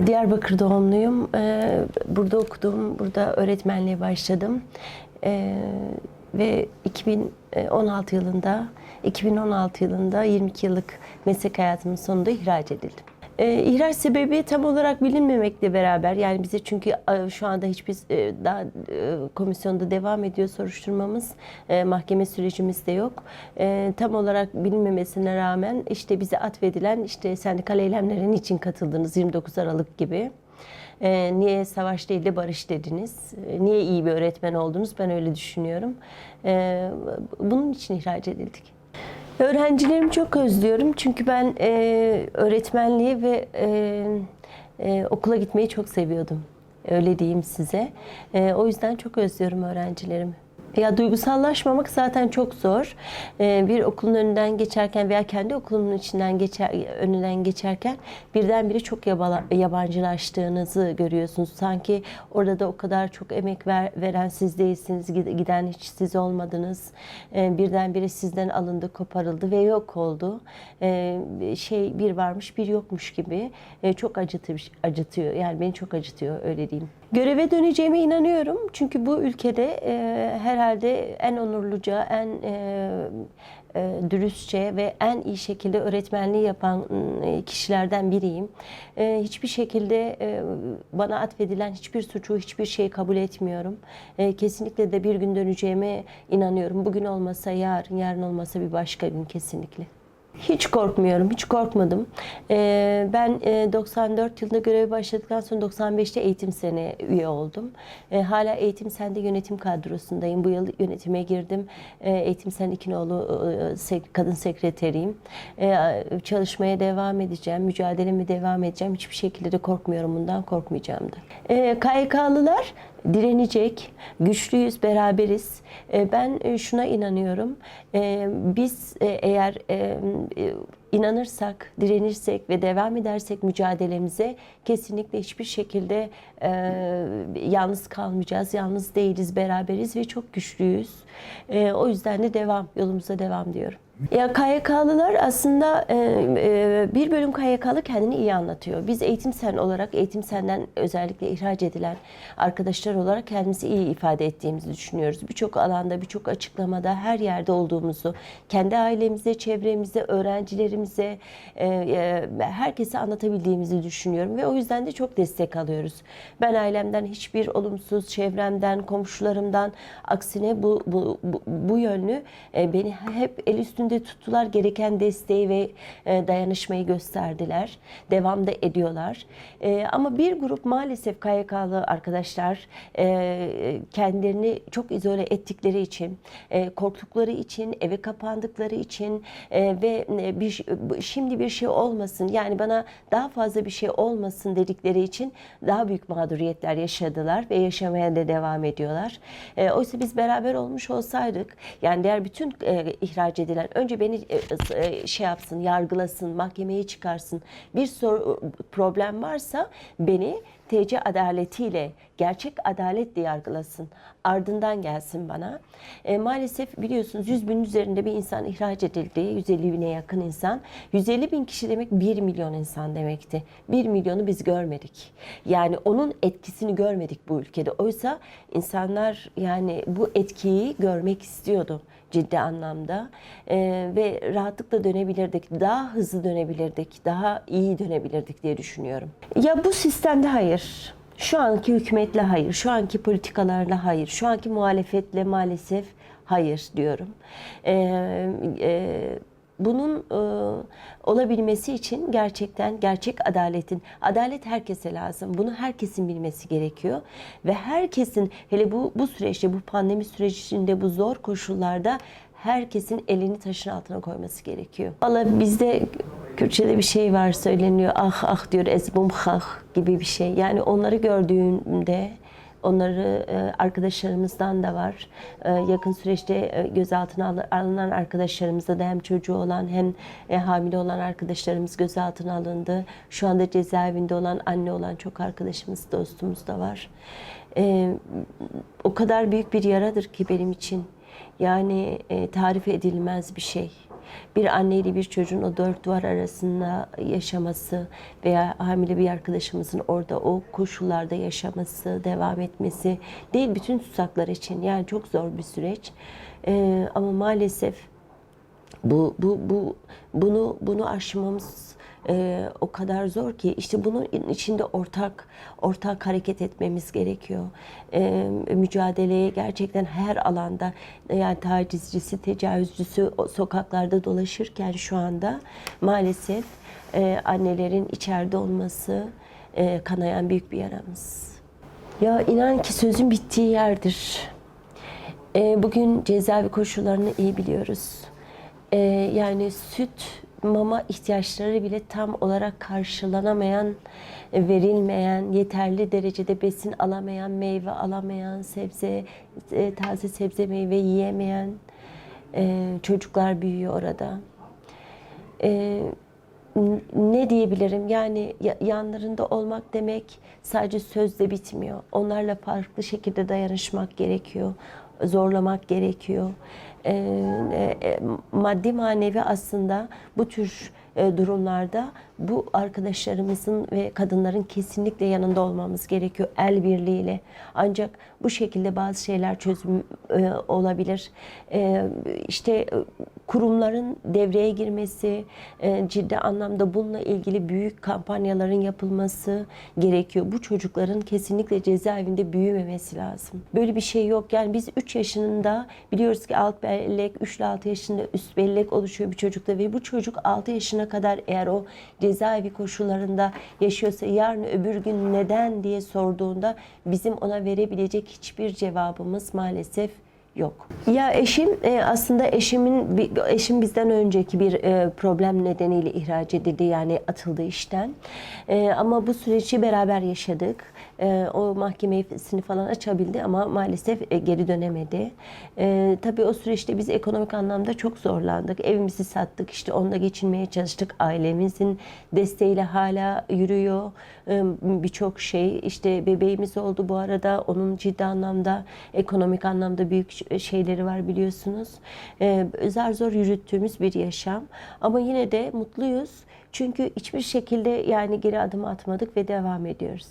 Ee, Diyarbakır doğumluyum. Ee, Burada okudum, burada öğretmenliğe başladım. Ee, Ve 2016 yılında, 2016 yılında 22 yıllık meslek hayatımın sonunda ihraç edildim. Ee, ihraç sebebi tam olarak bilinmemekle beraber yani bize çünkü e, şu anda hiçbir e, daha e, komisyonda devam ediyor soruşturmamız. E, mahkeme sürecimiz de yok. E, tam olarak bilinmemesine rağmen işte bize atfedilen işte sendikal eylemlere niçin katıldınız 29 Aralık gibi. E, niye savaş değil de barış dediniz? E, niye iyi bir öğretmen oldunuz? Ben öyle düşünüyorum. E, bunun için ihraç edildik. Öğrencilerimi çok özlüyorum çünkü ben e, öğretmenliği ve e, e, okula gitmeyi çok seviyordum. Öyle diyeyim size. E, o yüzden çok özlüyorum öğrencilerimi. Ya duygusallaşmamak zaten çok zor. E, bir okulun önünden geçerken veya kendi okulunun içinden geçer, önünden geçerken birdenbire çok yabala, yabancılaştığınızı görüyorsunuz. Sanki orada da o kadar çok emek ver, veren siz değilsiniz, gid- giden hiç siz olmadınız. E, birdenbire sizden alındı, koparıldı ve yok oldu. E, şey bir varmış, bir yokmuş gibi e, çok acıtır, acıtıyor. Yani beni çok acıtıyor öyle diyeyim. Göreve döneceğime inanıyorum. Çünkü bu ülkede e, herhalde en onurluca, en e, e, dürüstçe ve en iyi şekilde öğretmenliği yapan e, kişilerden biriyim. E, hiçbir şekilde e, bana atfedilen hiçbir suçu, hiçbir şeyi kabul etmiyorum. E, kesinlikle de bir gün döneceğime inanıyorum. Bugün olmasa yarın, yarın olmasa bir başka gün kesinlikle. Hiç korkmuyorum, hiç korkmadım. Ee, ben e, 94 yılında göreve başladıktan sonra 95'te eğitim sene üye oldum. Ee, hala eğitim sende yönetim kadrosundayım. Bu yıl yönetime girdim. Ee, eğitim sen İkinoğlu e, sek- kadın sekreteriyim. Çalışmaya devam edeceğim, mücadeleme devam edeceğim. Hiçbir şekilde de korkmuyorum bundan, korkmayacağım da. Ee, KYK'lılar direnecek, güçlüyüz, beraberiz. E, Ben e, şuna inanıyorum. E, Biz eğer inanırsak, direnirsek ve devam edersek mücadelemize kesinlikle hiçbir şekilde yalnız kalmayacağız. Yalnız değiliz, beraberiz ve çok güçlüyüz. O yüzden de devam, yolumuza devam diyorum. Ya KYK'lılar aslında e, e, bir bölüm KYK'lı kendini iyi anlatıyor. Biz eğitim sen olarak, eğitim senden özellikle ihraç edilen arkadaşlar olarak kendimizi iyi ifade ettiğimizi düşünüyoruz. Birçok alanda, birçok açıklamada her yerde olduğumuzu, kendi ailemize, çevremize, öğrencilerimize, e, herkese anlatabildiğimizi düşünüyorum ve o yüzden de çok destek alıyoruz. Ben ailemden hiçbir olumsuz, çevremden, komşularımdan aksine bu bu, bu, bu yönlü beni hep el üstünde tuttular. Gereken desteği ve e, dayanışmayı gösterdiler. Devam da ediyorlar. E, ama bir grup maalesef KYK'lı arkadaşlar e, kendilerini çok izole ettikleri için, korktukları için, eve kapandıkları için ve bir şimdi bir şey olmasın yani bana daha fazla bir şey olmasın dedikleri için daha büyük mağduriyetler yaşadılar ve yaşamaya da devam ediyorlar. Oysa biz beraber olmuş olsaydık yani diğer bütün ihraç edilen önce beni e, e, şey yapsın, yargılasın, mahkemeye çıkarsın. Bir soru problem varsa beni TC adaletiyle, gerçek adaletle yargılasın. Ardından gelsin bana. E, maalesef biliyorsunuz 100 bin üzerinde bir insan ihraç edildi. 150 bine yakın insan. 150 bin kişi demek 1 milyon insan demekti. 1 milyonu biz görmedik. Yani onun etkisini görmedik bu ülkede. Oysa insanlar yani bu etkiyi görmek istiyordu ciddi anlamda Ee, ve rahatlıkla dönebilirdik, daha hızlı dönebilirdik, daha iyi dönebilirdik diye düşünüyorum. Ya bu sistemde hayır. Şu anki hükümetle hayır, şu anki politikalarla hayır, şu anki muhalefetle maalesef hayır diyorum. Ee, e, bunun e, olabilmesi için gerçekten gerçek adaletin, adalet herkese lazım. Bunu herkesin bilmesi gerekiyor ve herkesin hele bu bu süreçte, bu pandemi sürecinde, bu zor koşullarda herkesin elini taşın altına koyması gerekiyor. Valla bizde Kürtçe'de bir şey var söyleniyor. Ah ah diyor ezbum hah gibi bir şey. Yani onları gördüğümde Onları e, arkadaşlarımızdan da var. E, yakın süreçte e, gözaltına al- alınan arkadaşlarımızda da hem çocuğu olan hem hamile olan arkadaşlarımız gözaltına alındı. Şu anda cezaevinde olan anne olan çok arkadaşımız, dostumuz da var. O kadar büyük bir yaradır ki benim için. Yani tarif edilmez bir şey. Bir anneyle bir çocuğun o dört duvar arasında yaşaması veya hamile bir arkadaşımızın orada o koşullarda yaşaması, devam etmesi değil bütün tutsaklar için. Yani çok zor bir süreç. Ee, ama maalesef bu bu bu bunu bunu aşmamız e, o kadar zor ki işte bunun içinde ortak ortak hareket etmemiz gerekiyor. E, mücadeleye gerçekten her alanda yani tacizcisi, tecavüzcüsü sokaklarda dolaşırken şu anda maalesef e, annelerin içeride olması e, kanayan büyük bir yaramız. Ya inan ki sözün bittiği yerdir. E, bugün cezaevi koşullarını iyi biliyoruz. E, yani süt, mama ihtiyaçları bile tam olarak karşılanamayan, verilmeyen, yeterli derecede besin alamayan, meyve alamayan, sebze, e, taze sebze meyve yiyemeyen e, çocuklar büyüyor orada. E, ne diyebilirim? Yani ya- yanlarında olmak demek sadece sözle bitmiyor. Onlarla farklı şekilde dayanışmak gerekiyor. Zorlamak gerekiyor. Ee, e, maddi manevi aslında bu tür e, durumlarda bu arkadaşlarımızın ve kadınların kesinlikle yanında olmamız gerekiyor el birliğiyle. Ancak bu şekilde bazı şeyler çözüm e, olabilir. E, işte e, kurumların devreye girmesi, e, ciddi anlamda bununla ilgili büyük kampanyaların yapılması gerekiyor. Bu çocukların kesinlikle cezaevinde büyümemesi lazım. Böyle bir şey yok. Yani biz 3 yaşında biliyoruz ki alt bellek, 3 ile 6 yaşında üst bellek oluşuyor bir çocukta ve bu çocuk 6 yaşına kadar eğer o cezaevi koşullarında yaşıyorsa yarın öbür gün neden diye sorduğunda bizim ona verebilecek hiçbir cevabımız maalesef yok. Ya eşim e, aslında eşimin eşim bizden önceki bir e, problem nedeniyle ihraç edildi yani atıldı işten. E, ama bu süreci beraber yaşadık. O mahkemesini falan açabildi ama maalesef geri dönemedi. Tabii o süreçte biz ekonomik anlamda çok zorlandık. Evimizi sattık işte onunla geçinmeye çalıştık. Ailemizin desteğiyle hala yürüyor E, birçok şey. İşte bebeğimiz oldu bu arada. Onun ciddi anlamda ekonomik anlamda büyük şeyleri var biliyorsunuz. E, zar zor yürüttüğümüz bir yaşam. Ama yine de mutluyuz. Çünkü hiçbir şekilde yani geri adım atmadık ve devam ediyoruz.